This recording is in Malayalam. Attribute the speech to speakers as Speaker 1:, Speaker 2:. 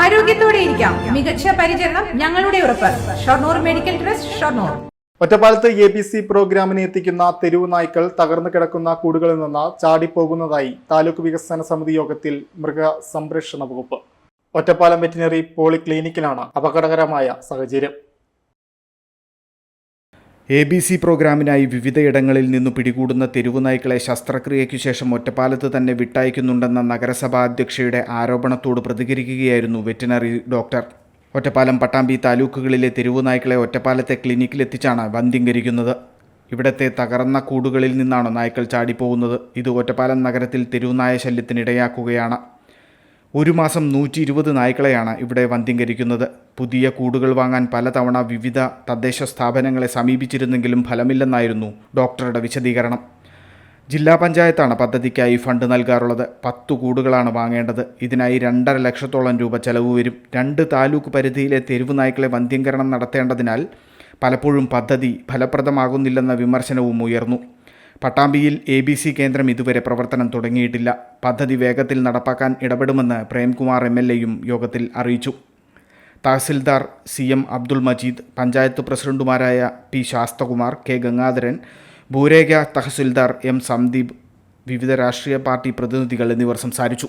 Speaker 1: ആരോഗ്യത്തോടെ ഇരിക്കാം. മികച്ച പരിചരണം ഞങ്ങളുടെ ഉറപ്പ്. Shoranur medical trust Shoranur.
Speaker 2: ഒറ്റപ്പാലത്ത് എ ബി സി പ്രോഗ്രാമിന് എത്തിക്കുന്ന തെരുവു നായ്ക്കൾ തകർന്നു കിടക്കുന്ന കൂടുകളിൽ നിന്ന് ചാടിപ്പോകുന്നതായി താലൂക്ക് വികസന സമിതി യോഗത്തിൽ മൃഗസംരക്ഷണ വകുപ്പ്. ഒറ്റപ്പാലം വെറ്റിനറി പോളിക്ലിനിക്കിലാണ് അപകടകരമായ സാഹചര്യം.
Speaker 3: എ ബി സി പ്രോഗ്രാമിനായി വിവിധയിടങ്ങളിൽ നിന്നു പിടികൂടുന്ന തെരുവുനായ്ക്കളെ ശസ്ത്രക്രിയയ്ക്കു ശേഷം ഒറ്റപ്പാലത്ത് തന്നെ വിട്ടയക്കുന്നുണ്ടെന്ന നഗരസഭാ അധ്യക്ഷയുടെ ആരോപണത്തോട് പ്രതികരിക്കുകയായിരുന്നു വെറ്റിനറി ഡോക്ടർ. ഒറ്റപ്പാലം പട്ടാമ്പി താലൂക്കുകളിലെ തെരുവുനായ്ക്കളെ ഒറ്റപ്പാലത്തെ ക്ലിനിക്കിലെത്തിച്ചാണ് വന്ധ്യംകരിക്കുന്നത്. ഇവിടത്തെ തകർന്ന കൂടുകളിൽ നിന്നാണ് നായ്ക്കൾ ചാടിപ്പോകുന്നത്. ഇത് ഒറ്റപ്പാലം നഗരത്തിൽ തെരുവുനായ ശല്യത്തിനിടയാക്കുകയാണ്. ഒരു മാസം നൂറ്റി ഇരുപത് നായ്ക്കളെയാണ് ഇവിടെ വന്ധ്യംകരിക്കുന്നത് പുതിയ കൂടുകൾ വാങ്ങാൻ പലതവണ വിവിധ തദ്ദേശ സ്ഥാപനങ്ങളെ സമീപിച്ചിരുന്നെങ്കിലും ഫലമില്ലെന്നായിരുന്നു ഡോക്ടറുടെ വിശദീകരണം. ജില്ലാ പഞ്ചായത്താണ് പദ്ധതിക്കായി ഫണ്ട് നൽകാറുള്ളത്. പത്തു കൂടുകളാണ് വാങ്ങേണ്ടത്. ഇതിനായി രണ്ടര ലക്ഷത്തോളം രൂപ ചെലവ് വരും. രണ്ട് താലൂക്ക് പരിധിയിലെ തെരുവ് നായ്ക്കളെ വന്ധ്യംകരണം നടത്തേണ്ടതിനാൽ പലപ്പോഴും പദ്ധതി ഫലപ്രദമാകുന്നില്ലെന്ന വിമർശനവും ഉയർന്നു. പട്ടാമ്പിയിൽ എ ബി സി കേന്ദ്രം ഇതുവരെ പ്രവർത്തനം തുടങ്ങിയിട്ടില്ല. പദ്ധതി വേഗത്തിൽ നടപ്പാക്കാൻ ഇടപെടുമെന്ന് പ്രേംകുമാർ എം എൽ എയും യോഗത്തിൽ അറിയിച്ചു. തഹസിൽദാർ സി എം അബ്ദുൾ മജീദ് പഞ്ചായത്ത് പ്രസിഡന്റുമാരായ പി ശാസ്തകുമാർ കെ ഗംഗാധരൻ ഭൂരേഖ തഹസിൽദാർ എം സന്ദീപ് വിവിധ രാഷ്ട്രീയ പാർട്ടി പ്രതിനിധികൾ എന്നിവർ സംസാരിച്ചു.